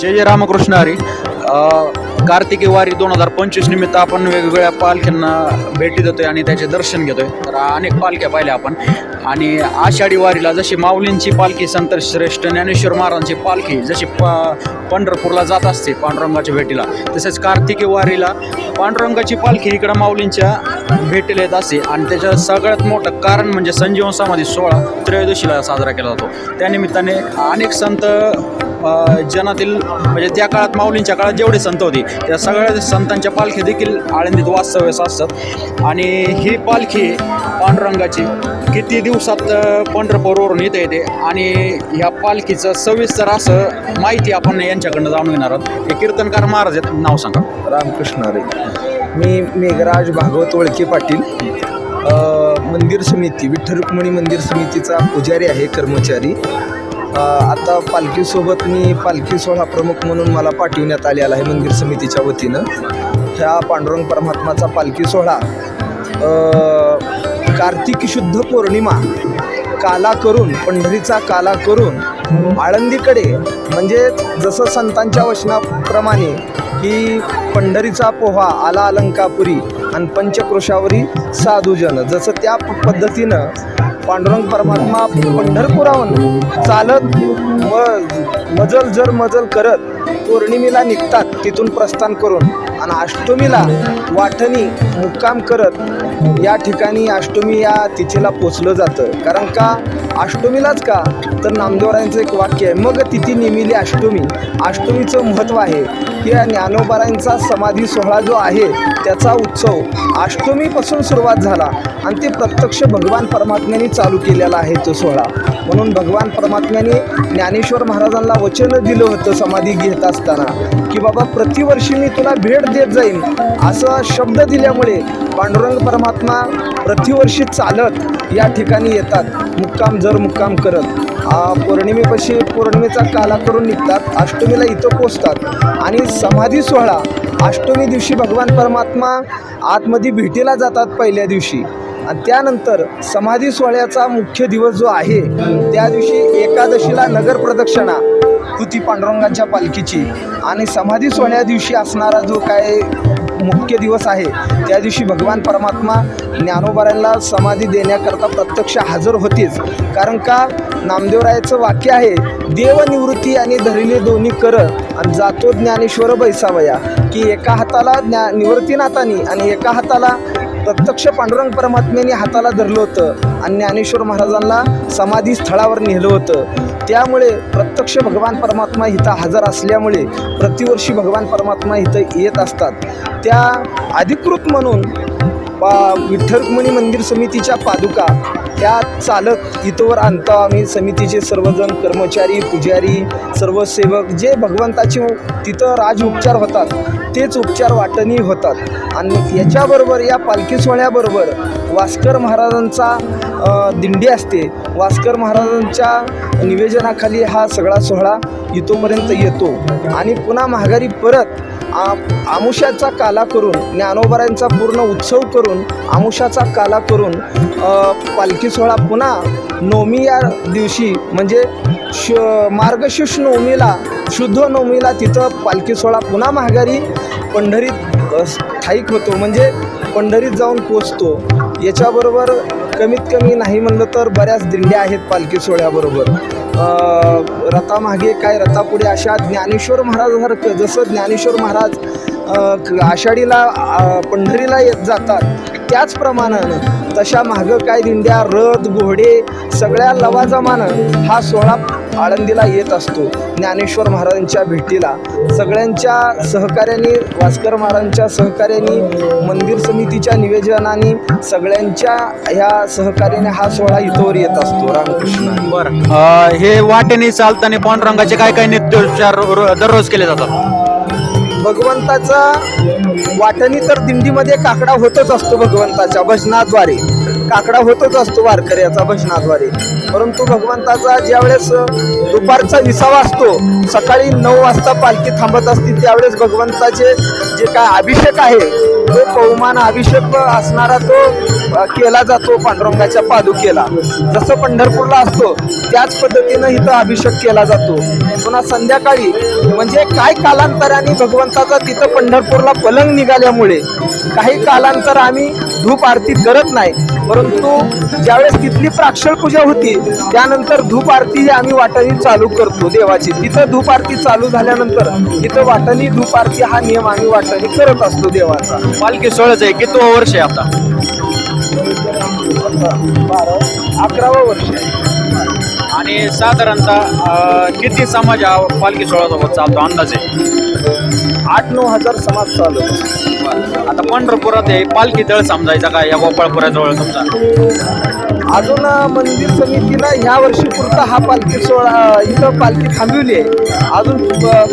जय जय रामकृष्ण हरी. कार्तिकी वारी दोन हजार पंचवीस निमित्त आपण वेगवेगळ्या पालख्यांना भेटी देतोय आणि त्याचे दर्शन घेतोय. तर अनेक पालख्या पाहिल्या आपण. आणि आषाढी वारीला जशी माऊलींची पालखी संत श्रेष्ठ ज्ञानेश्वर महाराजांची पालखी जशी प पंढरपूरला जात असते पांडुरंगाच्या भेटीला तसेच कार्तिकी वारीला पांडुरंगाची पालखी इकडं माऊलींच्या भेटीला येत असते. आणि त्याचं सगळ्यात मोठं कारण म्हणजे संजीवन समाधी सोहळा त्रयोदशीला साजरा केला जातो. त्यानिमित्ताने अनेक संत जनातील म्हणजे त्या काळात माऊलींच्या काळात जेवढे संत होते त्या सगळ्या संतांच्या पालखी देखील आळंदीत वास्तव्यास असतात. आणि ही पालखी पांडुरंगाची किती दिवसात पंढरपूरवरून इथं येते आणि ह्या पालखीचं सविस्तर असं माहिती आपण यांच्याकडनं जाणून घेणार आहोत. हे कीर्तनकार महाराज आहेत नाव सांगा. रामकृष्ण अरे मी मेघराज भागवत वळके पाटील. मंदिर समिती विठ्ठल रुक्मिणी मंदिर समितीचा पुजारी आहे कर्मचारी. आता पालखीसोबत मी पालखी सोहळा प्रमुख म्हणून मला पाठविण्यात आलेला आहे मंदिर समितीच्या वतीनं. ह्या पांडुरंग परमात्माचा पालखी सोहळा कार्तिकी कार्तिक शुद्ध पौर्णिमा काला करून पंढरीचा काला करून आळंदीकडे म्हणजे जसं संतांच्या वचनाप्रमाणे की पंढरीचा पोहा आला अलंकापुरी आणि पंचक्रोशावरी साधूजन जसं त्या पद्धतीनं पांडुरंग परमात्मा पंढरपुराहून चालत व मजल जर मजल करत पौर्णिमेला निघतात तिथून प्रस्थान करून आणि अष्टमीला वाटणी मुक्काम करत या ठिकाणी अष्टमी या तिथीला पोचलं जातं. कारण का? अष्टमीलाच का? तर नामदेवरायांचं एक वाक्य आहे मग तिथी नेमिली अष्टमी. अष्टमीचं महत्त्व आहे की ज्ञानोबारायांचा समाधी सोहळा जो आहे त्याचा उत्सव अष्टमीपासून सुरुवात झाला आणि ते प्रत्यक्ष भगवान परमात्म्याने चालू केलेला आहे तो सोहळा. म्हणून भगवान परमात्म्याने ज्ञानेश्वर महाराजांना वचन दिलं होतं समाधी घेत असताना की बाबा प्रतिवर्षी मी तुला भेट देत जाईन असा शब्द दिल्यामुळे पांडुरंग परमात्मा प्रतिवर्षी चालत या ठिकाणी येतात मुक्काम जर मुक्काम करत. पौर्णिमेपाशी पौर्णिमेचा काला करून निघतात अष्टमीला इथं पोचतात. आणि समाधी सोहळा अष्टमी दिवशी भगवान परमात्मा आतमध्ये भेटीला जातात पहिल्या दिवशी. आणि त्यानंतर समाधी सोहळ्याचा मुख्य दिवस जो आहे त्या दिवशी एकादशीला नगर प्रदक्षिणा. होती पांडुरंगाच्या पालखीची. आणि समाधी सोहळ्या दिवशी असणारा जो काय मुख्य दिवस आहे त्या दिवशी भगवान परमात्मा ज्ञानोबारांना समाधी देण्याकरता प्रत्यक्ष हजर होतेच. कारण का? नामदेवरायाचं वाक्य आहे देवनिवृत्ती आणि धरिले दोन्ही कर आणि जातो ज्ञानेश्वर बैसावया. की एका हाताला ज्ञा निवृत्तीनाथानी आणि एका हाताला प्रत्यक्ष पांडुरंग परमात्म्याने हाताला धरलं होतं आणि ज्ञानेश्वर महाराजांना समाधी स्थळावर नेलं होतं. त्यामुळे प्रत्यक्ष भगवान परमात्मा इथं हजर असल्यामुळे प्रतिवर्षी भगवान परमात्मा इथं येत असतात. त्या अधिकृत म्हणून पा विठ्ठल मंदिर समितीच्या पादुका त्या चालत इथवर आणतो आम्ही. समितीचे सर्वजण कर्मचारी पुजारी सर्व सेवक जे भगवंताचे तिथं राज उपचार होतात तेच उपचार वाटणी होतात. आणि याच्याबरोबर या पालखी सोहळ्याबरोबर वास्कर महाराजांचा दिंडी असते. वास्कर महाराजांच्या निवेदनाखाली हा सगळा सोहळा इथोपर्यंत येतो. आणि पुन्हा माघारी परत आमुष्याचा काला करून ज्ञानोबरांचा पूर्ण उत्सव करून आमुष्याचा काला करून पालखी सोहळा पुन्हा नवमी या दिवशी म्हणजे श मार्गशीर्ष नवमीला शुद्ध नवमीला तिथं पालखी सोहळा पुन्हा माघारी पंढरीत स्थायिक होतो. म्हणजे पंढरीत जाऊन पोचतो. याच्याबरोबर कमीत कमी नाही म्हणलं तर बऱ्याच दिंड्या आहेत पालखी सोहळ्याबरोबर. रथामागे काय रथापुढे अशा ज्ञानेश्वर महाराजासारखं जसं ज्ञानेश्वर महाराज आषाढीला पंढरीला येत जातात त्याचप्रमाणे तशा मागं काय दिंड्या रथ घोडे सगळ्या लवाजमानं हा सोहळा आळंदीला येत असतो. ज्ञानेश्वर महाराजांच्या भेटीला. सगळ्यांच्या सहकार्याने वास्कर महाराजांच्या सहकार्याने मंदिर समितीच्या निवेदनाने सगळ्यांच्या ह्या सहकार्याने हा सोहळा इथवर येत असतो. रामकृष्ण. बरं. अ, हे वाटेने चालताना पांडुरंगाचे काय काय नित्योपचार रो- दररोज केले जातात? भगवंताचा वाटणी तर दिंडीमध्ये काकडा होतच असतो भगवंताच्या भजनाद्वारे. काकडा होतच असतो वारकऱ्याचा भजनाद्वारे. परंतु भगवंताचा ज्यावेळेस दुपारचा विसावा असतो सकाळी नऊ वाजता पालखी थांबत असते त्यावेळेस भगवंताचे जे काय अभिषेक आहे तो पवमान अभिषेक असणारा तो केला जातो पांडुरंगाच्या पादुकेला. जसं पंढरपूरला असतो त्याच पद्धतीनं इथं अभिषेक केला जातो. पुन्हा संध्याकाळी म्हणजे काय कालांतराने भगवंताचा तिथं पंढरपूरला पलंग निघाल्यामुळे काही कालांतर आम्ही धूप आरती करत नाही. परंतु ज्यावेळेस तिथली प्राक्षळ पूजा होती त्यानंतर धूप आरती आम्ही वाटणी चालू करतो देवाची. तिथं धूप आरती चालू झाल्यानंतर तिथं वाटणी धूप आरती हा नियम आम्ही वाटणी करत असतो देवाचा. पालखी सोहळ्याचं आहे किती वर्ष आहे आता? बारा अकरावं वर्ष आहे. आणि साधारणतः किती समाज हा पालखी सोहळ्यासोबत चालतो अंदाजे? आठ नऊ हजार समाज चालू आहे. आता पंढरपुरात आहे पालखी तळ समजायचा का? या गोपाळपुराजवळ तुमचा अजून मंदिर समितीनं ह्या वर्षी पुरता हा पालखी सोहळा इथं पालखी थांबवली आहे. अजून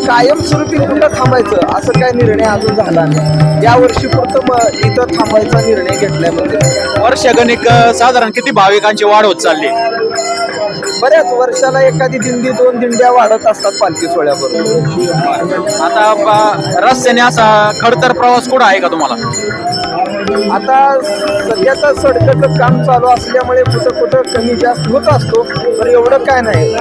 कायमस्वरूपी कुठं थांबायचं असं काय निर्णय अजून झाला नाही. या वर्षी पुरतं म- इथं थांबायचा निर्णय घेतलाय मंदिर वर्षगणिक साधारण किती भाविकांची वाढ होत चालली? बऱ्याच वर्षाला एखादी दिंडी दोन दिंड्या वाढत असतात पालखी सोहळ्याबरोबर. आता रस्त्याने असा खडतर प्रवास कुठं आहे का तुम्हाला? आता सध्या तर काम चालू असल्यामुळे कुठं कुठं कमी जास्त होत असतो पण एवढं काय नाही.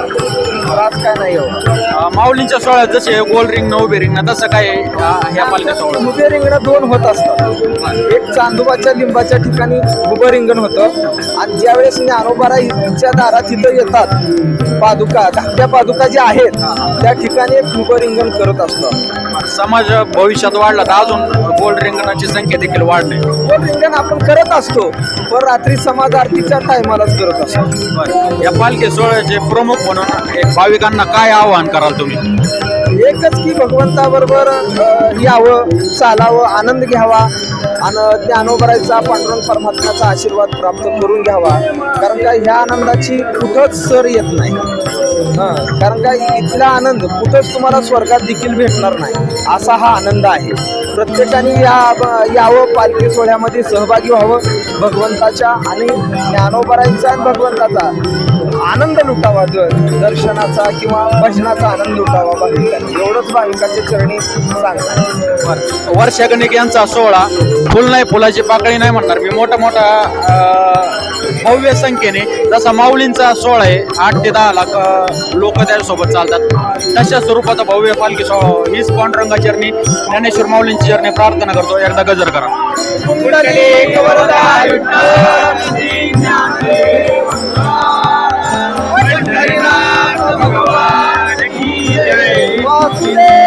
त्रास काय नाही अं, माऊलींच्या सोहळ्यात जसे गोल रिंग उभे रिंग ना तसं काय ह्या पालख्या सोहळ्यात? उभे रिंगणं दोन होत असतात. एक चांदोबाच्या लिंबाच्या ठिकाणी उभं रिंगण होतं. आणि ज्यावेळेस ज्ञानोबारा हिच्या दारात इथं येतात पादुका धाकट्या पादुका ज्या आहेत त्या ठिकाणी एक उभं रिंगण करत असतात समाज भविष्यात वाढला तर अजून गोल्ड रिंगणाची संख्या देखील वाढणे उभं रिंगण आपण करत असतो पण रात्री समाज आरतीच्या टायमालाच करत असतो. या पालखी सोहळ्याचे प्रमुख म्हणून एक भाविकांना काय आवाहन कराल तुम्ही? एकच की भगवंताबरोबर यावं चालावं आनंद घ्यावा आणि ज्ञानोबरायचा पांडुरंग परमात्म्याचा आशीर्वाद प्राप्त करून घ्यावा. कारण का ह्या आनंदाची कुठंच सर येत नाही. हं, कारण का इथला आनंद कुठंच तुम्हाला स्वर्गात देखील भेटणार नाही. असा हा आनंद आहे. प्रत्येकाने या यावं पालखी सोहळ्यामध्ये सहभागी व्हावं भगवंताच्या आणि ज्ञानोबरायचा आणि भगवंताचा. आनंद लुटावा दर्शनाचा किंवा भजनाचा आनंद लुटावा भाविकांनी एवढंच भाविकाच्या चरणी सांगतात. वर्षागणिक यांचा सोहळा फुल नाही फुलाची पाकळी नाही म्हणणार मी. मोठा मोठा भव्य संख्येने जसा माऊलींचा सोहळा आहे आठ ते दहा लाख लोक त्याच्यासोबत चालतात. तशा स्वरूपाचा भव्य पालखी सोहळा हीच पांडुरंगा चरणी ज्ञानेश्वर माऊलींची चरणी प्रार्थना करतो. एकदा गजर करा. আসবে